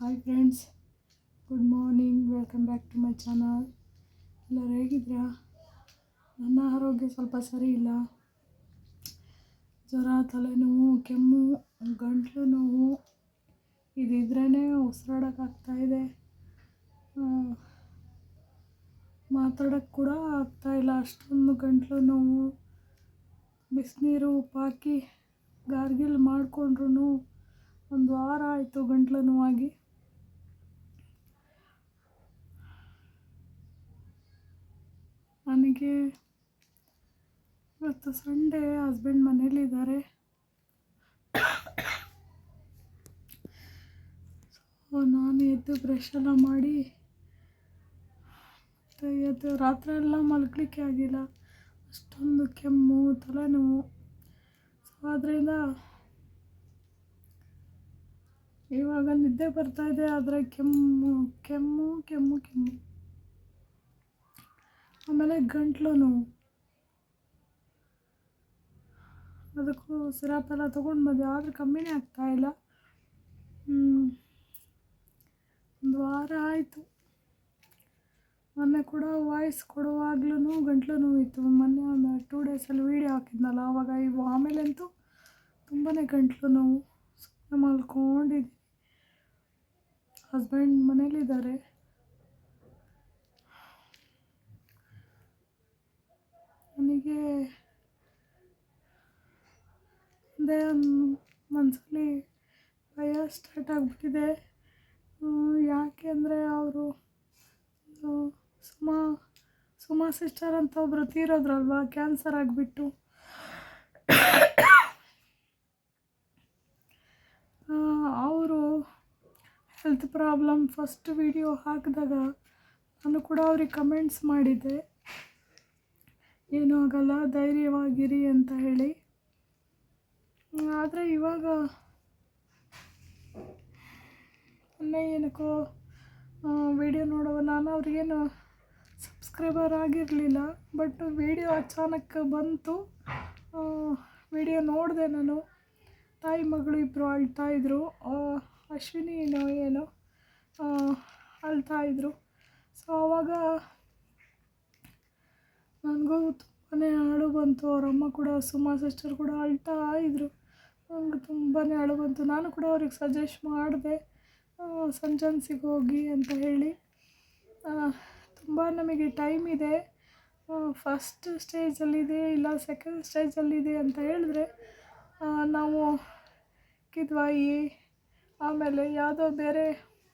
Hi friends good morning welcome back to my channel ಎಲ್ಲರೂ ಹೇಗಿದ್ದೀರಾ? ನನ್ನ ಆರೋಗ್ಯ ಸ್ವಲ್ಪ ಸರಿ ಇಲ್ಲ. ಜ್ವರ, ತಲೆನೋವು, ಕೆಮ್ಮು, ಗಂಟಲು ನೋವು ಇದಿದ್ರೇ ಉಸಿರಾಡೋಕ್ಕಾಗ್ತಾಯಿದೆ ಮಾತಾಡೋಕ್ಕೆ ಕೂಡ ಆಗ್ತಾಯಿಲ್ಲ ಅಷ್ಟೊಂದು ಗಂಟಲು ನೋವು, ಬಿಸಿನೀರು ಉಪ್ಪಾಕಿ, ಗಾರ್ಗಿಲ್ ಮಾಡಿಕೊಂಡ್ರು ಒಂದು ವಾರ ಆಯಿತು ಗಂಟಲು ನೋವಾಗಿ. ನನಗೆ ಇವತ್ತು ಸಂಡೇ ಹಸ್ಬೆಂಡ್ ಮನೇಲಿದ್ದಾರೆ. ಸೊ ನಾನು ಎದ್ದು ಬ್ರಷ್ ಎಲ್ಲ ಮಾಡಿ, ಮತ್ತು ಎದ್ದು ರಾತ್ರಿ ಎಲ್ಲ ಮಲಗಲಿಕ್ಕೆ ಆಗಿಲ್ಲ. ಅಷ್ಟೊಂದು ಕೆಮ್ಮು, ತಲೆನೋವು. ಸೊ ಆದ್ದರಿಂದ ಇವಾಗ ನಿದ್ದೆ ಬರ್ತಾ ಇದೆ, ಆದರೆ ಕೆಮ್ಮು ಕೆಮ್ಮು ಕೆಮ್ಮು ಕೆಮ್ಮು. ಆಮೇಲೆ ಗಂಟಲು ನೋವು ಅದಕ್ಕೂ ಸಿರಪ್ ಎಲ್ಲ ತೊಗೊಂಡು ಬಂದೆ ಆದರೂ ಕಮ್ಮಿನೇ ಆಗ್ತಾಯಿಲ್ಲ ಒಂದು ವಾರ ಆಯಿತು. ಮೊನ್ನೆ ಕೂಡ ವಾಯ್ಸ್ ಕೊಡುವಾಗ್ಲೂ ಗಂಟ್ಲು ನೋವಿತ್ತು ಮೊನ್ನೆ ಒಂದು ಟೂ ಡೇಸಲ್ಲಿ ವೀಡಿಯೋ ಹಾಕಿದ್ನಲ್ಲ ಆವಾಗ ಇವು ಆಮೇಲಂತೂ ತುಂಬಾ ಗಂಟ್ಲು ನೋವು ಸುಮ್ಮನೆ ಮಲ್ಕೊಂಡಿದ್ದೀನಿ. ಹಸ್ಬೆಂಡ್ ಮನೇಲಿದ್ದಾರೆ. ನನಗೆ ಅದೇ ಮನಸ್ಸಲ್ಲಿ ಭಯ ಸ್ಟಾರ್ಟ್ ಆಗಿಬಿಟ್ಟಿದೆ. ಯಾಕೆ ಅಂದರೆ ಅವರು ಸುಮಾ ಸುಮಾ ಸಿಸ್ಟರ್ ಅಂತ ಒಬ್ಬರು ತೀರೋದ್ರಲ್ವ ಕ್ಯಾನ್ಸರ್ ಆಗಿಬಿಟ್ಟು. ಅವರು ಹೆಲ್ತ್ ಪ್ರಾಬ್ಲಮ್ ಫಸ್ಟ್ ವಿಡಿಯೋ ಹಾಕಿದಾಗ ನಾನು ಕೂಡ ಅವ್ರಿಗೆ ಕಮೆಂಟ್ಸ್ ಮಾಡಿದ್ದೆ. ಏನೂ ಆಗಲ್ಲ ಧೈರ್ಯವಾಗಿರಿ ಅಂತ ಹೇಳಿ. ಆದರೆ ಇವಾಗ ಮೊನ್ನೆ ಏನಕ್ಕೋ ವಿಡಿಯೋ ನೋಡುವ ನಾನು ಅವ್ರಿಗೇನು ಸಬ್ಸ್ಕ್ರೈಬರ್ ಆಗಿರಲಿಲ್ಲ ಬಟ್ ವಿಡಿಯೋ ಅಚಾನಕ್ ಬಂತು. ವಿಡಿಯೋ ನೋಡಿದೆ ನಾನು. ತಾಯಿ ಮಗಳು ಇಬ್ಬರು ಅಳ್ತಾಯಿದ್ರು ಅಶ್ವಿನಿ ಏನೋ ಏನೋ ಅಳ್ತಾಯಿದ್ರು ಸೊ ಆವಾಗ ನನಗೂ ತುಂಬಾ ಅಳು ಬಂತು. ಅವರಮ್ಮ ಕೂಡ, ಸುಮಾ ಸಿಸ್ಟರ್ ಕೂಡ ಅಳ್ತಾ ಇದ್ದರು ನನಗೆ ತುಂಬಾ ಅಳು ಬಂತು. ನಾನು ಕೂಡ ಅವ್ರಿಗೆ ಸಜೆಸ್ಟ್ ಮಾಡಿದೆ. ಸಂಜಾನ್ಸಿಗೆ ಹೋಗಿ ಅಂತ ಹೇಳಿ. ತುಂಬ ನಮಗೆ ಟೈಮ್ ಇದೆ. ಫಸ್ಟ್ ಸ್ಟೇಜಲ್ಲಿದೆ ಇಲ್ಲ ಸೆಕೆಂಡ್ ಸ್ಟೇಜಲ್ಲಿದೆ ಅಂತ ಹೇಳಿದ್ರೆ ನಾವು ಕಿದ್ವಾಯಿ, ಆಮೇಲೆ ಯಾವುದೋ ಬೇರೆ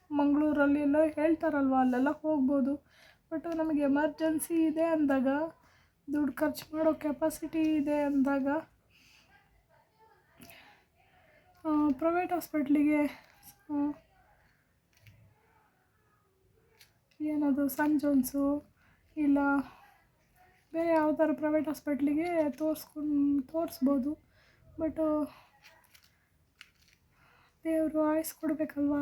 ಮಂಗಳೂರಲ್ಲಿ ಎಲ್ಲ ಹೇಳ್ತಾರಲ್ವ, ಅಲ್ಲೆಲ್ಲ ಹೋಗ್ಬೋದು. ಬಟ್ ನಮಗೆ ಎಮರ್ಜೆನ್ಸಿ ಇದೆ ಅಂದಾಗ, ದುಡ್ಡು ಖರ್ಚು ಮಾಡೋ ಕೆಪಾಸಿಟಿ ಇದೆ ಅಂದಾಗ ಪ್ರೈವೇಟ್ ಹಾಸ್ಪಿಟ್ಲಿಗೆ ಏನದು ಸನ್ ಜೋನ್ಸು ಇಲ್ಲ, ಬೇರೆ ಯಾವ್ದಾದ್ರು ಪ್ರೈವೇಟ್ ಹಾಸ್ಪಿಟ್ಲಿಗೆ ತೋರಿಸ್ಕೊಂಡು, ತೋರಿಸ್ಬೋದು. ಬಟ್ ದೇವರು ಆಯ್ಸ್ ಕೊಡಬೇಕಲ್ವಾ?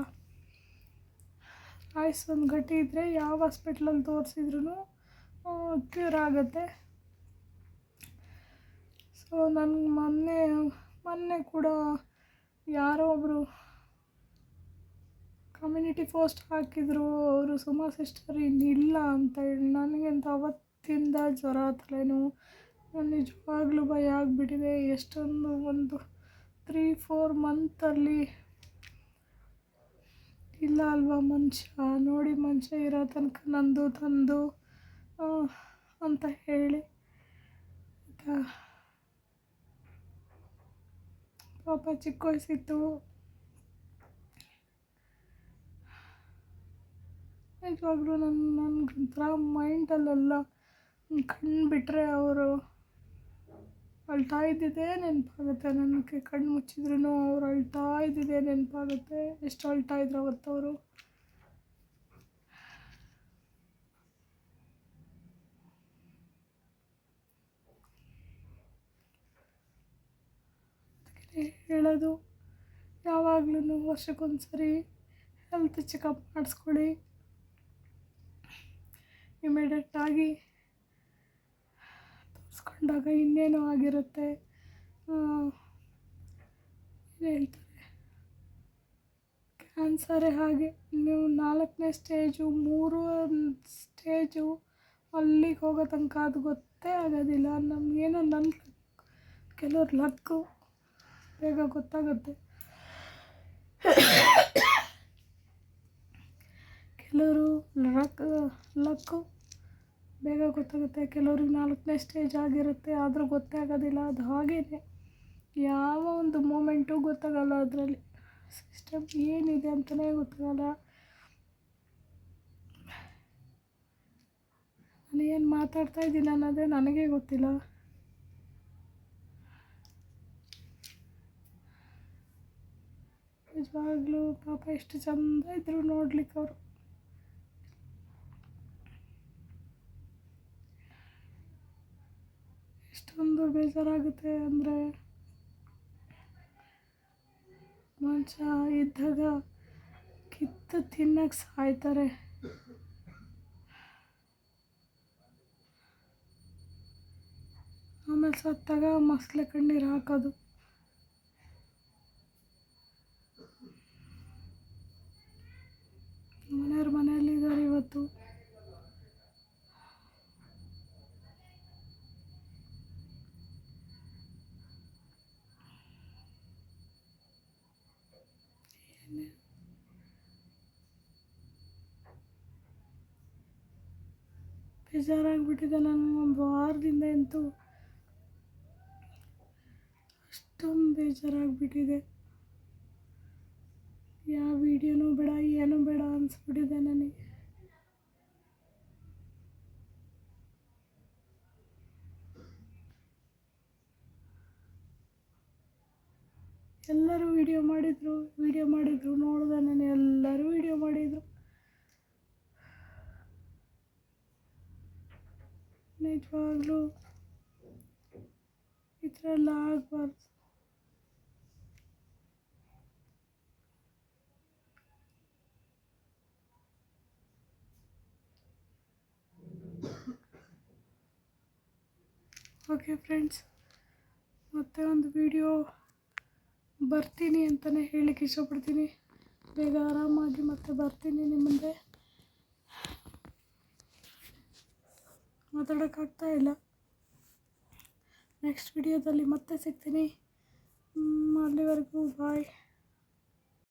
ಆಯುಸ್ ಒಂದು ಗಟ್ಟಿ ಇದ್ದರೆ ಯಾವ ಹಾಸ್ಪಿಟ್ಲಲ್ಲಿ ತೋರಿಸಿದ್ರೂ ಕ್ಯೂರ್ ಆಗುತ್ತೆ. ಸೊ ನನಗೆ ಮೊನ್ನೆ ಮೊನ್ನೆ ಕೂಡ ಯಾರೋ ಒಬ್ಬರು ಕಮ್ಯುನಿಟಿ ಪೋಸ್ಟ್ ಹಾಕಿದ್ರು, ಅವರು ಸುಮಾ ಸಿಸ್ಟರ್ ಇನ್ನಿಲ್ಲ ಅಂತ ಹೇಳಿ, ನನಗಂತೂ ಅವತ್ತಿಂದ ಜ್ವರ ತಲೆನೋವು, ನಾನು ನಿಜವಾಗ್ಲೂ ಭಯ ಆಗಿಬಿಟ್ಟಿದೆ. ಎಷ್ಟೊಂದು ಒಂದು ತ್ರೀ ಫೋರ್ ಮಂತಲ್ಲಿ ಇಲ್ಲ ಅಲ್ವಾ ಮನುಷ್ಯ? ನೋಡಿ ಮನುಷ್ಯ, ಇರೋ ತನಕ ನಂದು ತಂದು ಅಂತ ಹೇಳಿ. ಪಾಪ ಚಿಕ್ಕ ವಯಸ್ಸಿತ್ತು. ನಿಜವಾಗ್ಲೂ ನನ್ನ ನನಗೊಂಥರ ಮೈಂಡಲ್ಲೆಲ್ಲ ಕಣ್ಣು ಬಿಟ್ಟರೆ ಅವರು ಅಳ್ತಾ ಇದ್ದಿದ್ದೇ ನೆನಪಾಗುತ್ತೆ. ನನಗೆ ಕಣ್ಣು ಮುಚ್ಚಿದ್ರೂ ಅವ್ರು ಅಳ್ತಾ ಇದ್ದಿದ್ದೇ ನೆನಪಾಗುತ್ತೆ. ಎಷ್ಟು ಅಳ್ತಾ ಇದ್ರು ಅವತ್ತವರು ಹೇಳೋದು ಯಾವಾಗಲೂ ವರ್ಷಕ್ಕೊಂದು ಸರಿ ಹೆಲ್ತ್ ಚೆಕಪ್ ಮಾಡಿಸ್ಕೊಳ್ಳಿ ಇಮಿಡಿಯೇಟಾಗಿ ತೋರಿಸ್ಕೊಂಡಾಗ ಇನ್ನೇನೋ ಆಗಿರುತ್ತೆ. ಹೇಳ್ತಾರೆ. ಕ್ಯಾನ್ಸರೇ ಹಾಗೆ. ನೀವು ನಾಲ್ಕನೇ ಸ್ಟೇಜು ಮೂರು ಸ್ಟೇಜು ಅಲ್ಲಿಗೆ ಹೋಗೋ ತನಕ ಅದು ಗೊತ್ತೇ ಆಗೋದಿಲ್ಲ. ನಮಗೇನೋ ನನ್ನ ಕೆಲವ್ರ ಲಕ್ಕು ಬೇಗ ಗೊತ್ತಾಗುತ್ತೆ. ಕೆಲವರು ಲಕ್ ಲಕ್ಕು ಬೇಗ ಗೊತ್ತಾಗುತ್ತೆ. ಕೆಲವ್ರಿಗೆ ನಾಲ್ಕನೇ ಸ್ಟೇಜ್ ಆಗಿರುತ್ತೆ, ಆದರೂ ಗೊತ್ತೇ ಆಗೋದಿಲ್ಲ. ಅದು ಹಾಗೇ ಯಾವ ಒಂದು ಮೂಮೆಂಟು ಗೊತ್ತಾಗಲ್ಲ ಅದರಲ್ಲಿ. ಸಿಸ್ಟಮ್ ಏನಿದೆ ಅಂತಲೇ ಗೊತ್ತಾಗಲ್ಲ. ನಾನು ಏನು ಮಾತಾಡ್ತಾ ಇದ್ದೀನಿ ಅನ್ನೋದೇ ನನಗೆ ಗೊತ್ತಿಲ್ಲ. ನಿಜವಾಗ್ಲೂ ಪಾಪ ಎಷ್ಟು ಚಂದ ಇದ್ರು ನೋಡ್ಲಿಕ್ಕೆ ಅವರು. ಎಷ್ಟೊಂದು ಬೇಜಾರಾಗುತ್ತೆ ಅಂದರೆ ಮನುಷ್ಯ ಇದ್ದಾಗ ಕಿತ್ತು ತಿನ್ನಕ್ಕೆ ಸಾಯ್ತಾರೆ. ಆಮೇಲೆ ಸತ್ತಾಗ ಮಸ್ಲೆ ಕಣ್ಣೀರು ಹಾಕೋದು. ಮನೆಯವ್ರ ಮನೆಯಲ್ಲಿದ್ದಾರೆ ಇವತ್ತು ಏನೇ ಬೇಜಾರಾಗ್ಬಿಟ್ಟಿದೆ ನಾನು. ಒಂದು ವಾರದಿಂದ ಅಂತೂ ಅಷ್ಟೊಂದು ಬೇಜಾರಾಗ್ಬಿಟ್ಟಿದೆ. ಯಾವ ವಿಡಿಯೋನೂ ಬೇಡ, ಏನೂ ಬೇಡ ಅನಿಸ್ಬಿಟ್ಟಿದೆ ನನಗೆ. ಎಲ್ಲರೂ ವಿಡಿಯೋ ಮಾಡಿದರು ವಿಡಿಯೋ ಮಾಡಿದರು ನೋಡಿದೆ ನಾನು ಎಲ್ಲರೂ ವಿಡಿಯೋ ಮಾಡಿದರು ನಿಜವಾಗ್ಲೂ ಈ ಥರ ಎಲ್ಲ ಆಗಬಾರ್ದು. ಓಕೆ ಫ್ರೆಂಡ್ಸ್ ಮತ್ತೆ ಒಂದು ವಿಡಿಯೋ ಬರ್ತೀನಿ ಅಂತಲೇ ಹೇಳಿಕ್ಕೆ ಇಷ್ಟಪಡ್ತೀನಿ. ಬೇಗ ಆರಾಮಾಗಿ ಮತ್ತೆ ಬರ್ತೀನಿ ನಿಮ್ಮ ಮುಂದೆ. ಮಾತಾಡೋಕ್ಕಾಗ್ತಾ ಇಲ್ಲ. ನೆಕ್ಸ್ಟ್ ವಿಡಿಯೋದಲ್ಲಿ ಮತ್ತೆ ಸಿಗ್ತೀನಿ. ಅಲ್ಲಿವರೆಗೂ ಬಾಯ್